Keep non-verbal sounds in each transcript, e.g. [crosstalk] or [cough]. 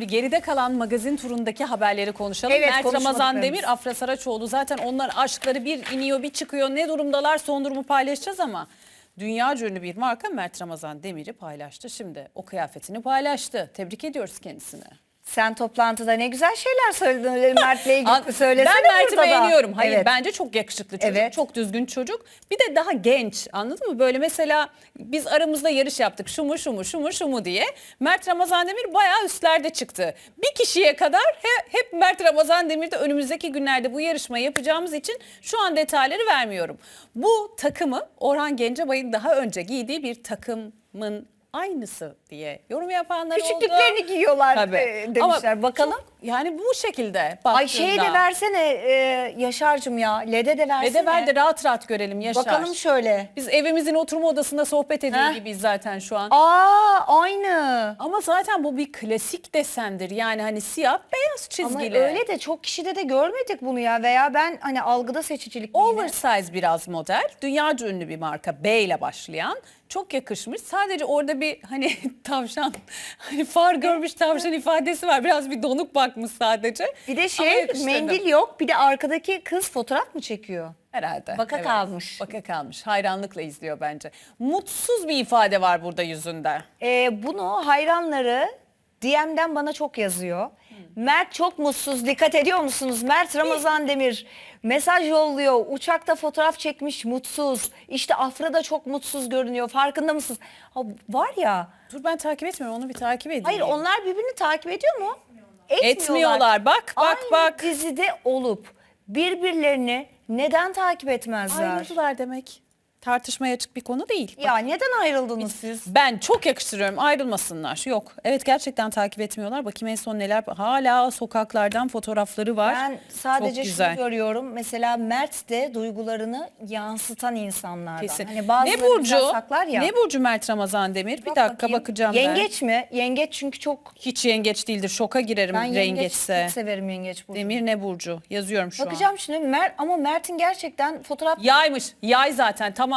Şimdi geride kalan magazin turundaki haberleri konuşalım. Evet, Mert Ramazan. Demir, Afra Saraçoğlu zaten onlar aşkları bir iniyor bir çıkıyor. Ne durumdalar son durumu paylaşacağız ama dünya ünlü bir marka Mert Ramazan Demir'i paylaştı. Şimdi o kıyafetini paylaştı. Tebrik ediyoruz kendisini. Sen toplantıda ne güzel şeyler söyledin öyle [laughs] Mert'le ilgili söylesene ben Mert'i beğeniyorum. Hayır Evet. bence çok yakışıklı çocuk. Evet. Çok düzgün çocuk. Bir de daha genç anladın mı? Böyle mesela biz aramızda yarış yaptık. Şu mu şu mu şu mu şu mu diye. Mert Ramazan Demir bayağı üstlerde çıktı. Bir kişiye kadar he- hep Mert Ramazan Demir'de önümüzdeki günlerde bu yarışmayı yapacağımız için şu an detayları vermiyorum. Bu takımı Orhan Gencebay'ın daha önce giydiği bir takımın aynısı diye yorum yapanlar oldu. Küçüklüklerini giyiyorlar Tabii. e, demişler. Ama Bakalım. çok- yani bu şekilde Ay şeyi de baktığında. versene e, Yaşar'cığım ya. LED'e de versene. Ve de ver de rahat rahat görelim Yaşar. Bakalım şöyle. Biz evimizin oturma odasında sohbet ediyor Heh. gibiyiz zaten şu an. Aa aynı. Ama zaten bu bir klasik desendir. Yani hani siyah beyaz Ama çizgili. öyle de çok kişide de görmedik bunu ya. Veya ben hani algıda seçicilik yine? Oversize biraz model. Dünyaca ünlü bir marka B ile başlayan. Çok yakışmış. Sadece orada bir hani [laughs] tavşan, hani far görmüş tavşan ifadesi var. Biraz bir donuk bakmış sadece. Bir de Ama şey yakıştırdım. mendil yok. Bir de arkadaki kız fotoğraf mı çekiyor? Herhalde. Baka kalmış. Baka kalmış. Hayranlıkla izliyor bence. Mutsuz bir ifade var burada yüzünde. Ee, bunu hayranları DM'den bana çok yazıyor. Mert çok mutsuz. Dikkat ediyor musunuz? Mert Ramazan Demir mesaj yolluyor. Uçakta fotoğraf çekmiş mutsuz. İşte Afra da çok mutsuz görünüyor. Farkında mısınız? Ha, var ya. Dur ben takip etmiyorum onu bir takip edeyim. Hayır onlar birbirini takip ediyor mu? Etmiyorlar. Bak bak Aynı bak. dizide olup birbirlerini neden takip etmezler? Ayrıldılar demek. Tartışmaya açık bir konu değil. Ya neden ayrıldınız siz? Ben çok yakıştırıyorum ayrılmasınlar. Yok evet gerçekten takip etmiyorlar. Bakayım en son neler hala sokaklardan fotoğrafları var. Ben sadece çok şunu güzel. görüyorum. Mesela Mert de duygularını yansıtan insanlardan. Kesin. Hani bazıları ne burcu? saklar ya. Ne burcu Mert Ramazan Demir? Bir Bak dakika bakayım. bakacağım ben. Yengeç mi? Yengeç çünkü çok... Hiç yengeç değildir. Şoka girerim Ben yengeç rengeçse. çok severim yengeç burcu. Demir ne burcu? Yazıyorum şu an. Bakacağım şimdi Mert ama Mert'in gerçekten fotoğraf... Yaymış. Yay zaten tamam.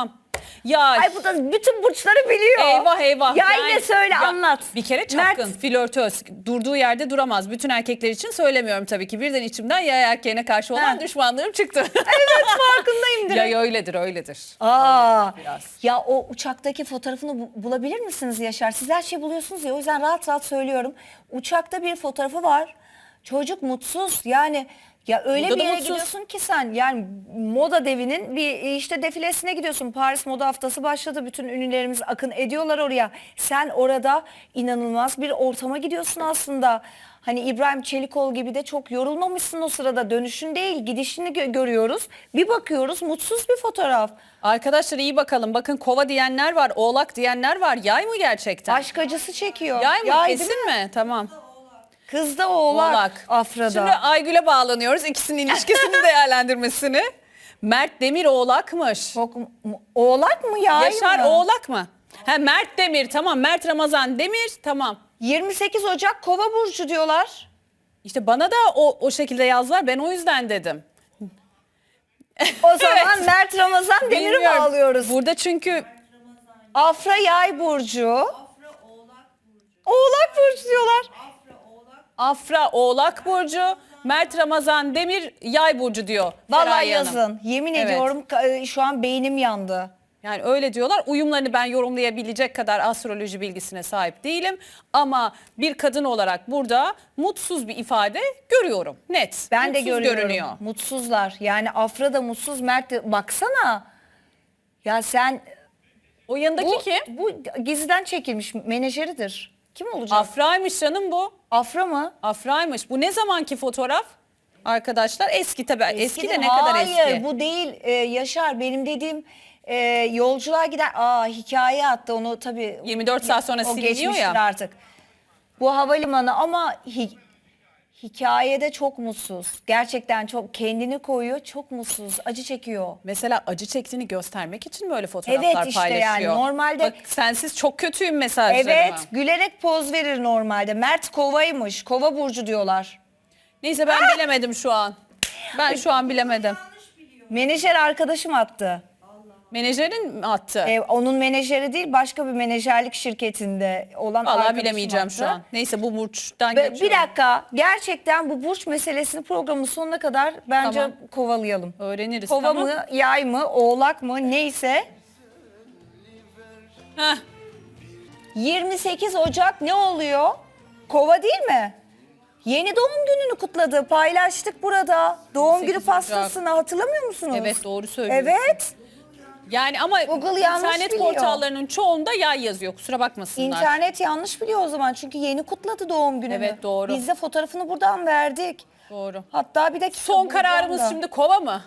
Yay. Ay bu da bütün burçları biliyor. Eyvah eyvah. Yay Yani- ne söyle Ya, anlat. Bir kere çapkın, flörtöz. Durduğu yerde duramaz. Bütün erkekler için söylemiyorum tabii ki. Birden içimden yay erkeğine karşı olan Ha. düşmanlığım çıktı. Evet farkındayım direkt. Yay öyledir, öyledir. Aa, biraz. ya o uçaktaki fotoğrafını bu- bulabilir misiniz Yaşar? Siz her şeyi buluyorsunuz ya o yüzden rahat rahat söylüyorum. Uçakta bir fotoğrafı var. Çocuk mutsuz yani ya öyle Burada bir yere mutsuz. gidiyorsun ki sen yani moda devinin bir işte defilesine gidiyorsun. Paris Moda Haftası başladı. Bütün ünlülerimiz akın ediyorlar oraya. Sen orada inanılmaz bir ortama gidiyorsun aslında. Hani İbrahim Çelikol gibi de çok yorulmamışsın o sırada. Dönüşün değil gidişini gö- görüyoruz. Bir bakıyoruz mutsuz bir fotoğraf. Arkadaşlar iyi bakalım. Bakın kova diyenler var, oğlak diyenler var. Yay mı gerçekten? Aşk acısı çekiyor. Yay mı? Yay değil Kesin mi? Tamam. Kız da oğlak. Oğlak. Afra'da. Şimdi Aygül'e bağlanıyoruz. İkisinin ilişkisini değerlendirmesini. Mert Demir oğlakmış. Çok oğlak mı yay Yaşar mı? oğlak mı? Ha Mert Demir tamam. Mert Ramazan Demir tamam. 28 Ocak Kova burcu diyorlar. İşte bana da o, o şekilde yazdılar. Ben o yüzden dedim. O zaman [laughs] Mert Ramazan Demir'i bağlıyoruz. Burada çünkü Afra Yay burcu. Oğlak burcu diyorlar. Afra Oğlak Burcu, Mert Ramazan Demir Yay Burcu diyor. Vallahi Feraye Hanım. yazın. Yemin Evet. ediyorum ka- şu an beynim yandı. Yani öyle diyorlar. Uyumlarını ben yorumlayabilecek kadar astroloji bilgisine sahip değilim. Ama bir kadın olarak burada mutsuz bir ifade görüyorum. Net. Ben de Mutsuz görüyorum. görünüyor. Mutsuzlar. Yani Afra da mutsuz, Mert de baksana. Ya sen O yanındaki bu, kim? bu gizliden çekilmiş menajeridir. Kim olacak? Afra'ymış canım bu. Afra mı? Afra'ymış. Bu ne zamanki fotoğraf? Arkadaşlar eski tabii. Eski, de ne kadar Hayır, eski? bu değil Ee, Yaşar. Benim dediğim e, yolculuğa gider. Aa hikaye attı onu tabii. 24 saat sonra siliniyor geçmiştir ya. artık. Bu havalimanı ama hi- hikayede çok mutsuz. Gerçekten çok kendini koyuyor, çok mutsuz, acı çekiyor. Mesela acı çektiğini göstermek için böyle fotoğraflar Evet işte yani, paylaşıyor. normalde- Bak sensiz çok kötüyüm mesajlarıma. Evet, gülerek poz verir normalde. Mert Kova'ymış. Kova burcu diyorlar. Neyse ben bilemedim şu an. Ben şu an bilemedim. Menajer arkadaşım attı. Menajerin mi attı? E, onun menajeri değil başka bir menajerlik şirketinde olan Vallahi arkadaşım bilemeyeceğim şu attı. an. Neyse bu burçtan Ve geçiyorum. bir dakika gerçekten bu burç meselesini programın sonuna kadar bence Tamam. kovalayalım. Öğreniriz Kova tamam. mı, yay mı, oğlak mı neyse. Heh, 28 Ocak ne oluyor? Kova değil mi? Yeni doğum gününü kutladı. Paylaştık burada. Doğum 28 günü Ocak. pastasını hatırlamıyor musunuz? Evet, doğru söylüyorsun. Evet. Yani ama Google yanlış internet biliyor. portallarının çoğunda yay yazıyor. Kusura bakmasınlar. İnternet yanlış biliyor o zaman. Çünkü yeni kutladı doğum gününü. Evet, doğru. Biz de fotoğrafını buradan verdik. Doğru. Hatta bir dakika. Son kararımız da. şimdi kova mı?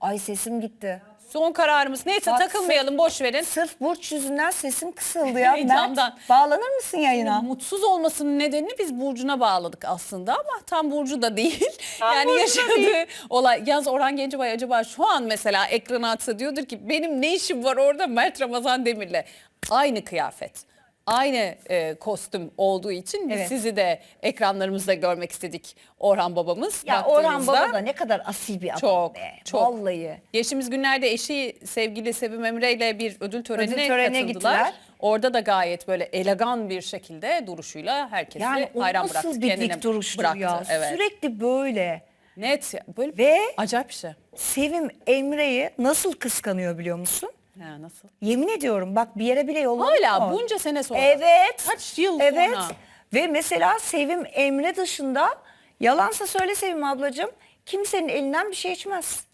Ay sesim gitti. Son kararımız. Neyse Bak, takılmayalım boş verin. Sırf burç yüzünden sesim kısıldı ya. [laughs] Heyecandan. Mert bağlanır mısın yayına? Mutsuz olmasının nedenini biz Burcu'na bağladık aslında ama tam Burcu da değil. Tam [laughs] yani Burcu yaşadığı değil. olay. Yalnız Orhan Gencebay acaba şu an mesela ekrana atsa diyordur ki benim ne işim var orada Mert Ramazan Demir'le. Aynı kıyafet. Aynı e, kostüm olduğu için biz Evet. sizi de ekranlarımızda görmek istedik Orhan babamız. Ya Orhan baktığınızda. Baba da ne kadar asil bir adam Çok, be. çok. Vallahi. Geçtiğimiz günlerde eşi sevgili Sevim Emre ile bir ödül törenine, Ödül törenine katıldılar. gittiler. Orada da gayet böyle elegan bir şekilde duruşuyla herkesi Yani o hayran nasıl bıraktı. bir kendine dik duruştur bıraktı. ya. Evet. Sürekli böyle. Net böyle Ve- acayip bir şey. Sevim Emre'yi nasıl kıskanıyor biliyor musun? Ha, nasıl? Yemin ediyorum bak bir yere bile yollamıyor. Hala bunca sene sonra. Evet. Kaç yıl evet. sonra? Ve mesela Sevim Emre dışında yalansa söyle Sevim ablacığım kimsenin elinden bir şey içmez.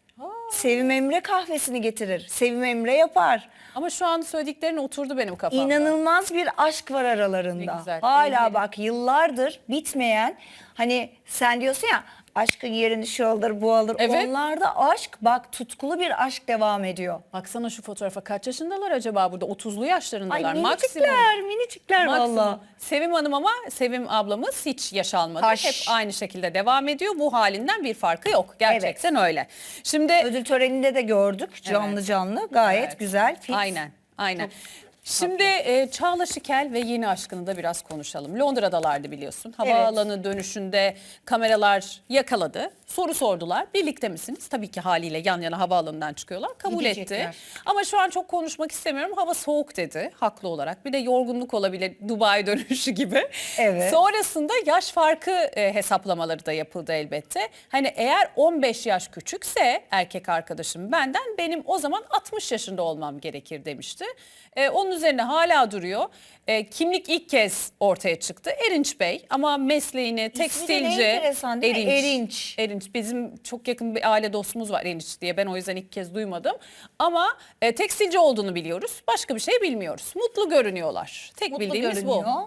Sevim Emre kahvesini getirir. Sevim Emre yapar. Ama şu an söylediklerin oturdu benim kafamda. İnanılmaz bir aşk var aralarında. Ne güzel, Hala bak yıllardır bitmeyen hani sen diyorsun ya aşkın yerini şu alır bu alır. Evet. Onlarda aşk bak tutkulu bir aşk devam ediyor. Baksana şu fotoğrafa kaç yaşındalar acaba burada? 30'lu yaşlarındalar. Ay Maksimum. minicikler minicikler Maksimum. valla. Sevim Hanım ama Sevim ablamız hiç yaş almadı. Taş. Hep aynı şekilde devam ediyor. Bu halinden bir farkı yok. Gerçekten öyle. Şimdi Ödül töreninde de gördük canlı Evet. canlı gayet Evet. güzel fit. Aynen, aynen. Şimdi e, Çağla Şikel ve yeni aşkını da biraz konuşalım. Londra'dalardı biliyorsun. Havaalanı dönüşünde kameralar yakaladı. Soru sordular. Birlikte misiniz? Tabii ki haliyle yan yana havaalanından çıkıyorlar. Kabul etti. Gidecekler. Ama şu an çok konuşmak istemiyorum. Hava soğuk dedi haklı olarak. Bir de yorgunluk olabilir Dubai [laughs] dönüşü gibi. Evet. Sonrasında yaş farkı e, hesaplamaları da yapıldı elbette. Hani eğer 15 yaş küçükse erkek arkadaşım benden benim o zaman 60 yaşında olmam gerekir demişti. E, onun üzerine hala duruyor. E, kimlik ilk kez ortaya çıktı. Erinç Bey ama mesleğini tekstilci. enteresan değil mi? Erinç. Erinç bizim çok yakın bir aile dostumuz var Erinç diye ben o yüzden ilk kez duymadım. Ama e, tekstilci olduğunu biliyoruz. Başka bir şey bilmiyoruz. Mutlu görünüyorlar. Tek Mutlu bildiğimiz bu. görünüyor.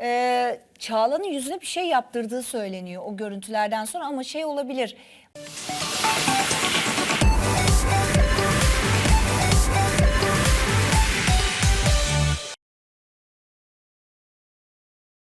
Ee, Çağla'nın yüzüne bir şey yaptırdığı söyleniyor o görüntülerden sonra ama şey olabilir.